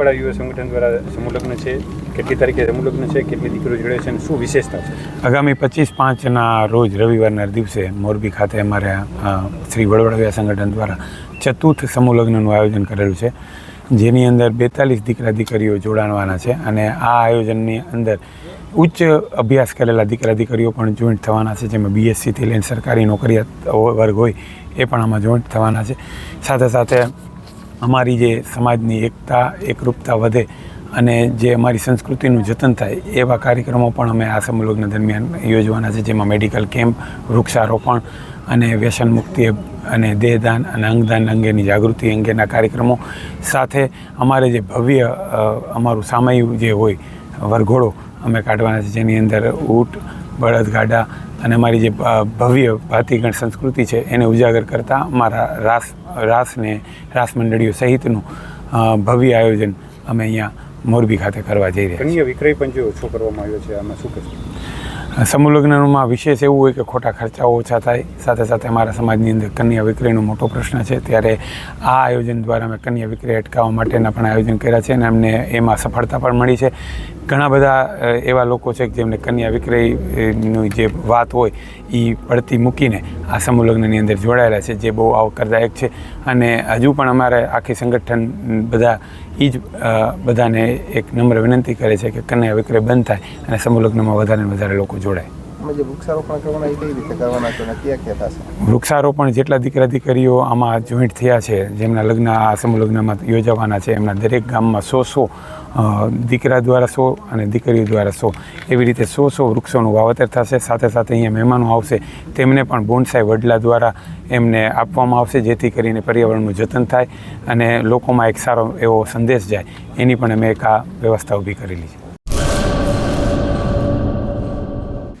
ડેડિયાપાડા યુવા સંગઠન દ્વારા સમુલગ્ન છે? કેટલી તારીખે સમુલગ્ન છે? કેટલી દીકરીઓ જોડે છે? અને શું વિશેષતા છે? આગામી પચીસ પાંચના રોજ રવિવારના દિવસે મોરબી ખાતે અમારે શ્રી વડવડવ્યા સંગઠન દ્વારા ચતુર્થ સમુલગ્નનું આયોજન કરેલું છે. જેની અંદર બેતાલીસ દીકરા દીકરીઓ જોડાણવાના છે અને આ આયોજનની અંદર ઉચ્ચ અભ્યાસ કરેલા દીકરા દીકરીઓ પણ જોઈન્ટ થવાના છે. જેમાં બીએસસીથી લઈને સરકારી નોકરી વર્ગ હોય એ પણ આમાં જોઈન્ટ થવાના છે. સાથે સાથે અમારી જે સમાજની એકતા, એકરૂપતા વધે અને જે અમારી સંસ્કૃતિનું જતન થાય, એવા કાર્યક્રમો પણ અમે આ સમલગ્ન દરમિયાન યોજવાના છે, જેમાં મેડિકલ કેમ્પ, વૃક્ષારોપણ અને વ્યસન મુક્તિ અને દેહદાન અને અંગદાન અંગેની જાગૃતિ અંગેના કાર્યક્રમો. સાથે અમારે જે ભવ્ય અમારું સામયિક જે હોય, વરઘોડો અમે કાઢવાના છે જેની અંદર ઊંટ, બળદ, ગાડા અને મારી જે ભવ્ય ભાતીગણ સંસ્કૃતિ છે, એને ઉજાગર કરતાં અમારા રાસ, રાસને, રાસ મંડળીઓ સહિતનું ભવ્ય આયોજન અમે અહીંયા મોરબી ખાતે કરવા જઈ રહ્યા છીએ. વિક્રય પણ જે ઓછો કરવામાં આવ્યો છે, આમાં શું કહેશો? સમૂહ લગ્નમાં વિશેષ એવું હોય કે ખોટા ખર્ચાઓ ઓછા થાય. સાથે સાથે અમારા સમાજની અંદર કન્યા વિક્રયનો મોટો પ્રશ્ન છે. ત્યારે આ આયોજન દ્વારા અમે કન્યા વિક્રય અટકાવવા માટેના પણ આયોજન કર્યા છે અને અમને એમાં સફળતા પણ મળી છે. ઘણા બધા એવા લોકો છે કે જેમને કન્યા વિક્રયની જે વાત હોય એ પડતી મૂકીને આ સમૂહલગ્નની અંદર જોડાયેલા છે, જે બહુ આવકારદાયક છે. અને હજુ પણ અમારે આખી સંગઠન બધા એ જ બધાને એક નમ્ર વિનંતી કરે છે કે કન્યા વિક્રય બંધ થાય અને સમૂહલગ્નમાં વધારે ને વધારે લોકો જોડાય. અમે જે વૃક્ષારોપણ કરવાના એ કઈ રીતે કરવાના છો ક્યાં ક્યાં થશે? વૃક્ષારોપણ જેટલા દીકરા દીકરીઓ આમાં જોઈન્ટ થયા છે જેમના લગ્ન આ સમૂહ લગ્નમાં યોજાવાના છે એમના દરેક ગામમાં સો સો દીકરા દ્વારા સો અને દીકરીઓ દ્વારા સો. એવી રીતે સો સો વૃક્ષોનું વાવેતર થશે. સાથે સાથે અહીંયા મહેમાનો આવશે. તેમને પણ બોન્સાઈ વડલા દ્વારા એમને આપવામાં આવશે જેથી કરીને પર્યાવરણનું જતન થાય અને લોકોમાં એક સારો એવો સંદેશ જાય. એની પણ અમે એક આ વ્યવસ્થા ઊભી કરેલી છે.